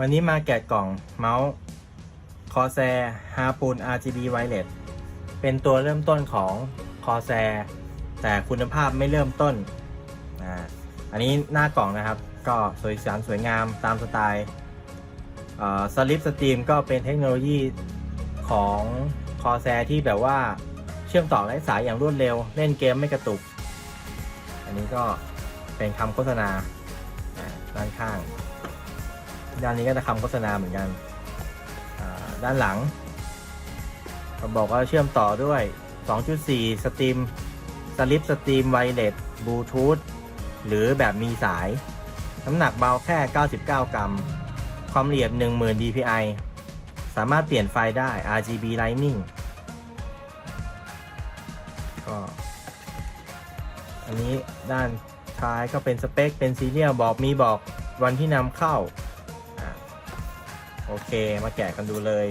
วันนี้มาแกะกล่องเมาส์ Corsair Harpoon RGB Wireless เป็นตัวเริ่มต้นของ Corsair แต่คุณภาพไม่เริ่มต้นอ่าอันนี้หน้ากล่องนะครับ ก็สวยสานสวยงามตามสไตล์สลิปสตรีมก็เป็นเทคโนโลยีของ Corsair ที่แบบว่าเชื่อมต่อไร้สายอย่างรวดเร็ว เล่นเกมไม่กระตุก อันนี้ก็เป็นคำโฆษณาด้านข้าง ด้านนี้ก็จะคำโฆษณาเหมือนกัน ด้านหลังก็บอกว่าเชื่อมต่อด้วย 2.4 สตรีมสลิปสตรีมไวเลสบลูทูธหรือแบบมีสาย น้ำหนักเบาแค่ 99 กรัม ความละเอียด 10,000 dpi สามารถเปลี่ยนไฟได้ RGB Lightning ก็อันนี้ด้านท้ายก็เป็นสเปค เป็นซีเรียลบอกมีบอกวันที่นำเข้า โอเคมาแกะกันดูเลย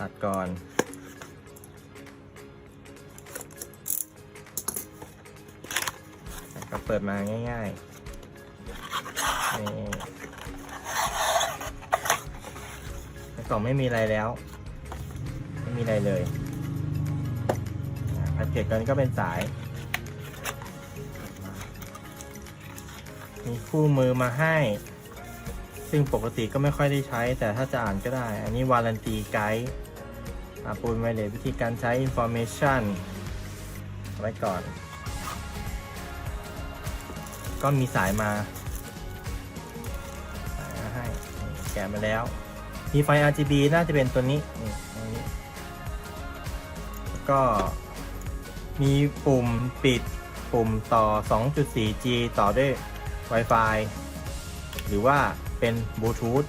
ตัดก่อนก็เปิดมาง่ายๆนี่ในกล่องไม่มีอะไรแล้ว ไม่มีอะไรเลยแพ็กเกจกันก็เป็นสาย มีคู่มือมาให้ ซึ่งปกติก็ไม่ค่อยได้ใช้ แต่ถ้าจะอ่านก็ได้ อันนี้วารันตีไกด์อาปูนไวเลสวิธีการใช้ information ไว้ก่อน ก็มีสายมาให้แกะมาแล้ว มีไฟ RGB น่าจะเป็นตัวนี้นี่ตัวนี้ก็มีปุ่มปิดปุ่มต่อ 2.4G ต่อด้วย Wi-Fi หรือว่าเป็นบลูทูธ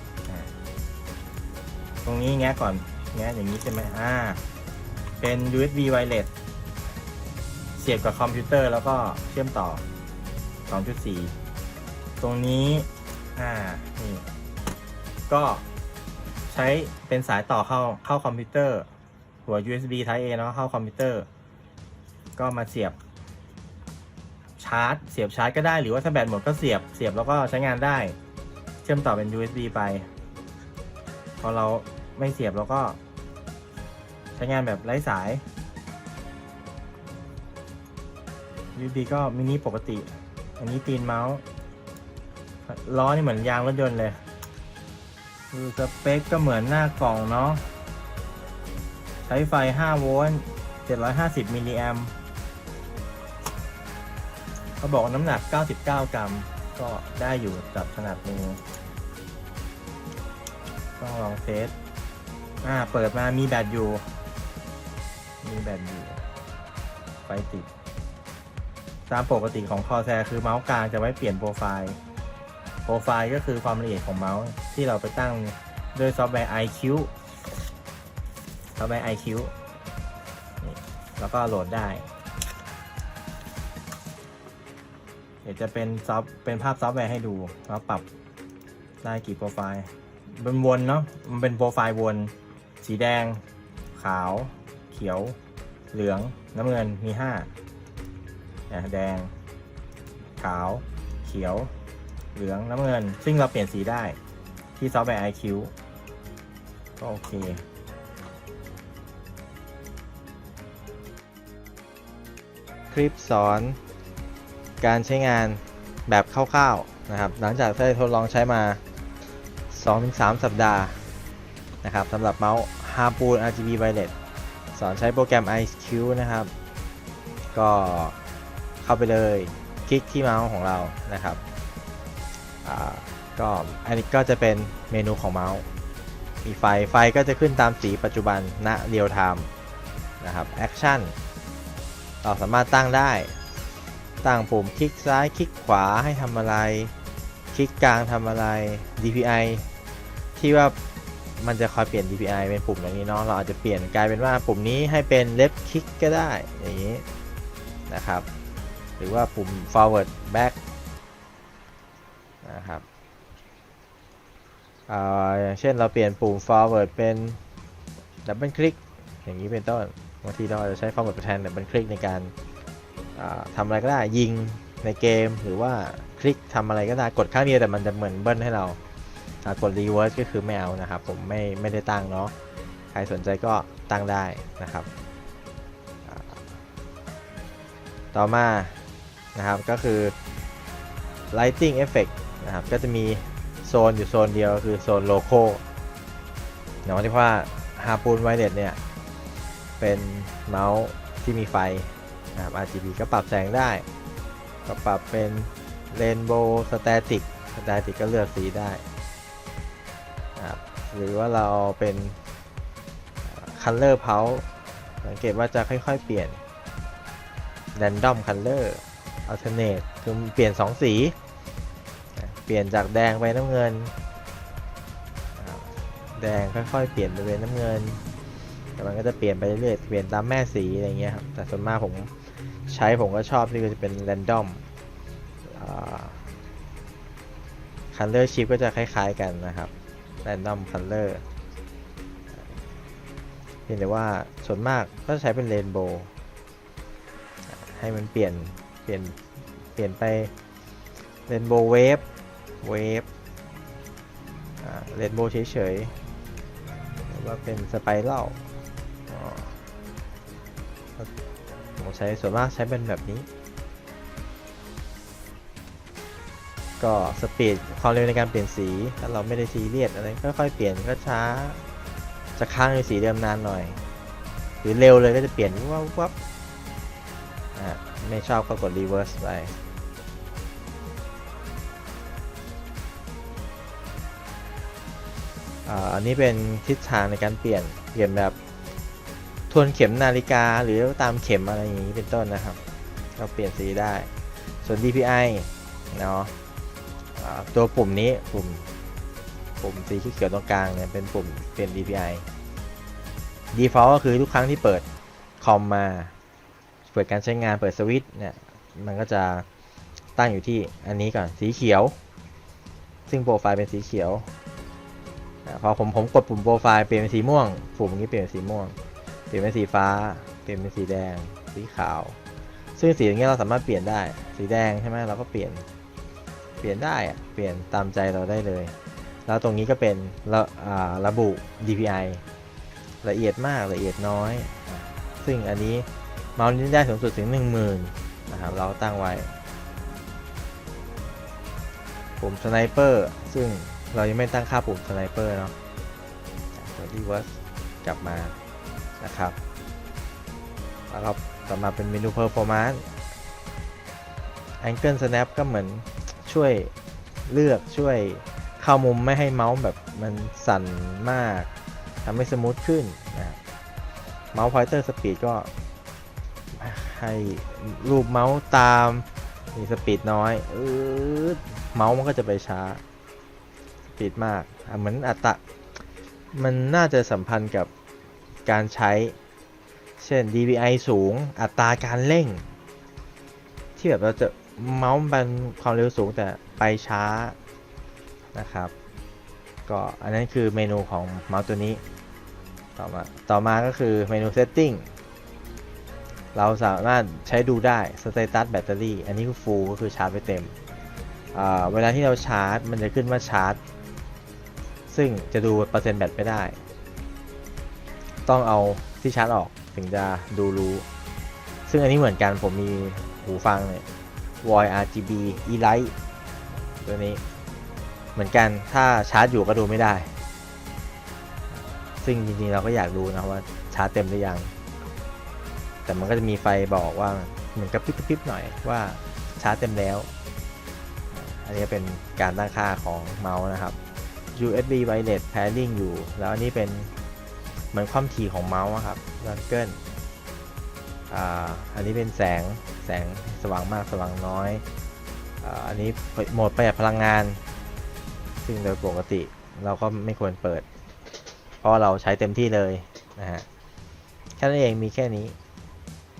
ตรงนี้แงะก่อน แงะอย่างนี้ใช่ไหมอ่า เป็น USB wireless เสียบกับคอมพิวเตอร์แล้วก็เชื่อมต่อ 2.4 ตรงนี้ อ่า นี่ ก็ใช้เป็นสายต่อเข้าเข้าคอมพิวเตอร์ หัว USB Type A เนาะเข้าคอมพิวเตอร์ ก็มาเสียบ ชาร์จ เสียบชาร์จก็ได้หรือว่าถ้าแบตหมดก็เสียบเสียบแล้วก็ใช้งานได้ เชื่อมต่อเป็น USB ไป พอเราไม่เสียบเราก็ ใช้งานแบบไร้สาย USB ก็มินิปกติ อันนี้ตีนเมาส์ล้อนี่เหมือนยางรถยนต์เลยดูสเปคก็เหมือนหน้ากล่องเนาะใช้ไฟ 5 โวลต์ 750 มิลลิแอมป์ เขาบอกว่าน้ำหนัก 99 กรัม ก็ได้อยู่กับขนาดมือ ต้องลองเทสอ่า เปิดมามีแบตอยู่ มีแบตอยู่ ไฟติด ตามปกติของ Corsair คือเมาส์กลางจะไว้เปลี่ยนโปรไฟล์ โปรไฟล์ก็คือความละเอียดของเมาส์ที่เราไปตั้งด้วยซอฟต์แวร์ iQ ซอฟต์แวร์ iQ นี่แล้วก็โหลดได้ เดี๋ยวจะเป็นซอฟเป็นภาพซอฟต์แวร์ให้ดูแล้วปรับได้กี่โปรไฟล์เป็นวนเนาะมันเป็นโปรไฟล์วน สีแดง ขาว เขียว เหลือง น้ำเงินมีห้านะแดง ขาว เขียว เหลือง น้ำเงิน ซึ่งเราเปลี่ยนสีได้ที่ซอฟต์แวร์ iQ ก็โอเคคลิปสอน การใช้งานแบบคร่าวๆนะครับ หลังจากได้ทดลองใช้มา 2-3 สัปดาห์นะครับสำหรับเมาส์ Harpoon RGB Wireless สอนใช้โปรแกรม iQ นะครับ ก็เข้าไปเลยคลิกที่เมาส์ของเรานะครับอ่าก็อันนี้ก็จะเป็นเมนูของเมาส์ มีไฟ ไฟก็จะขึ้นตามสีปัจจุบันณเรียลไทม์นะครับแอคชั่นเราสามารถตั้งได้ ตั้งปุ่มคลิกซ้ายคลิกขวาให้ทำอะไร คลิกกลางทำอะไร DPI ที่ว่ามันจะคอยเปลี่ยน DPI เป็นปุ่มอย่างนี้เนาะเราอาจจะเปลี่ยนกลายเป็นว่าปุ่มนี้ให้เป็น left click ก็ได้อย่างนี้นะครับ หรือว่าปุ่ม forward back นะครับอย่างเช่นเราเปลี่ยนปุ่ม forward เป็น double click อย่างนี้เป็นต้นบางทีเราอาจจะใช้ forward แทน double click ในการ ทำอะไรก็ได้ยิงในเกมหรือว่าคลิกทำอะไรก็ได้กดข้างเดียวแต่มันจะเหมือนเบิ้ลให้เรากดรีเวิร์สก็คือไม่เอานะครับ ผมไม่ไม่ได้ตั้งเนาะใครสนใจก็ตั้งได้นะครับ ต่อมานะครับก็คือ lighting effect นะครับก็จะมีโซนอยู่โซนเดียวก็คือโซนโลโก้เนาะที่ว่า Harpoon Wireless เนี่ย เป็นเมาส์ที่มีไฟ นะครับ RGB ก็ปรับแสงได้ ก็ปรับเป็น Rainbow Static Static ก็เลือกสีได้นะครับหรือว่าเราเป็น Color Pulse สังเกตว่าจะค่อยๆ เปลี่ยน Random Color Alternate คือเปลี่ยน 2 สีนะเปลี่ยนจากแดงไปน้ำเงินนะครับแดงค่อยๆ เปลี่ยนไปเป็นน้ำเงินแต่มันก็จะเปลี่ยนไปเรื่อยๆ เปลี่ยนตามแม่สีอะไรเงี้ยครับ แต่ส่วนมากผม ใช้ผมก็ชอบที่ก็จะเป็น random อ่า color chip ก็จะคล้าย ๆกันนะครับ random color เพียงแต่ว่าส่วนมากก็จะใช้เป็น rainbow ให้มันเปลี่ยนเปลี่ยนเปลี่ยนไป rainbow wave wave อ่า rainbow เฉยๆหรือว่าเป็นสไปรัล ใช้ส่วนมากใช้เป็นแบบนี้ ก็สปีดความเร็วในการเปลี่ยนสี ถ้าเราไม่ได้ซีเรียสอะไรค่อยๆเปลี่ยนก็ช้า จะค้างในสีเดิมนานหน่อย หรือเร็วเลยก็จะเปลี่ยนวับวับอะไม่ชอบก็กดรีเวิร์สไปอันนี้เป็นทิศทางในการเปลี่ยน เปลี่ยนแบบ วนเข็มนาฬิกาหรือตามเข็มอะไรอย่างนี้เป็นต้นนะครับ เราเปลี่ยนสีได้ ส่วน DPI เนาะตัวปุ่มนี้ปุ่มปุ่มสีเขียวตรงกลางเนี่ยเป็นปุ่มเปลี่ยน DPI default ก็คือทุกครั้งที่เปิดคอมมา เปิดการใช้งานเปิดสวิตช์เนี่ยมันก็จะตั้งอยู่ที่อันนี้ก่อนสีเขียว ซึ่งโปรไฟล์เป็นสีเขียวพอผมผมกดปุ่มโปรไฟล์เปลี่ยนเป็นสีม่วง ปุ่มนี้เปลี่ยนเป็นสีม่วง ลี่ยนเป็นสีฟ้า เปลี่ยนเป็นสีแดง สีขาว ซึ่งสีอย่างเงี้ยเราสามารถเปลี่ยนได้ สีแดงใช่ไหมเราก็เปลี่ยน เปลี่ยนได้อะเปลี่ยนตามใจเราได้เลย แล้วตรงนี้ก็เป็นระระบุ DPI ละเอียดมากละเอียดน้อย ซึ่งอันนี้เมาส์นี้ได้สูงสุดถึง 10,000นะครับเราตั้งไว้ ปุ่มสไนเปอร์ ซึ่งเรายังไม่ตั้งค่าปุ่มสไนเปอร์เนาะตัวรีเวิร์สกลับมา นะครับแล้วก็ต่อมาเป็นเมนู performance angle snap ก็เหมือนช่วยเลือกช่วยเข้ามุมไม่ให้เมาส์แบบมันสั่นมากทำให้สมูทขึ้นนะเมาส์ pointer speed ก็ให้รูปเมาส์ตามมีสปีดน้อยอืดเมาส์มันก็จะไปช้า สปีดมากอะเหมือนอัตรามันน่าจะสัมพันธ์กับ การใช้ เช่น DPI สูง อัตราการเร่ง ที่แบบเราจะเมาส์มันความเร็วสูงแต่ไปช้านะครับ ก็อันนั้นคือเมนูของเมาส์ตัวนี้ ต่อมาต่อมาก็คือเมนู setting เราสามารถใช้ดูได้ status แบตเตอรี่อันนี้คือ full ก็คือชาร์จไปเต็ม เวลาที่เราชาร์จมันจะขึ้นว่าชาร์จ ซึ่งจะดูเปอร์เซ็นต์แบตไม่ได้ ต้องเอาที่ชาร์จออกถึงจะดูรู้ ซึ่งอันนี้เหมือนกันผมมีหูฟังเนี่ย Void RGB E-Lite ตัวนี้ เหมือนกันถ้าชาร์จอยู่ก็ดูไม่ได้ ซึ่งจริงๆเราก็อยากรู้นะว่าชาร์จเต็มหรือยัง แต่มันก็จะมีไฟบอกว่าเหมือนกับพริบๆหน่อยว่าชาร์จเต็มแล้ว อันนี้เป็นการตั้งค่าของเมาส์นะครับ USB wireless pairing อยู่ แล้วอันนี้เป็น เหมือนความถี่ของเมาส์ครับลัเกิลอ่าอันนี้เป็นแสงแสงสว่างมากสว่างน้อยอ่าอันนี้โหมดประหยัดพลังงาน ซึ่งโดยปกติเราก็ไม่ควรเปิด เพราะเราใช้เต็มที่เลยนะฮะแค่นั้นเองมีแค่นี้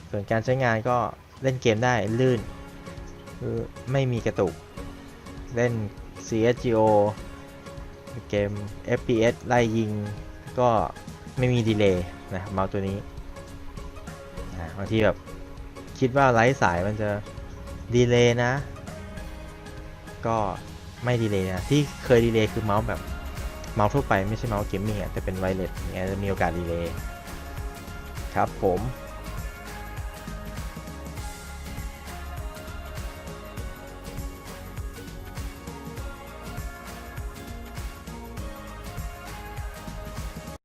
ส่วนการใช้งานก็เล่นเกมได้ลื่นคือไม่มีกระตุก เล่น CSGO เกม FPS ไล่ยิงก็ ไม่มีดีเลย์นะเมาส์ตัวนี้นะบางทีแบบคิดว่าไร้สายมันจะดีเลย์นะ ก็ไม่ดีเลย์นะ ที่เคยดีเลย์คือเมาส์แบบเมาส์ทั่วไปไม่ใช่เมาส์เกมมิ่งอะแต่เป็นไวเลสเนี่ยจะมีโอกาสดีเลย์ครับผม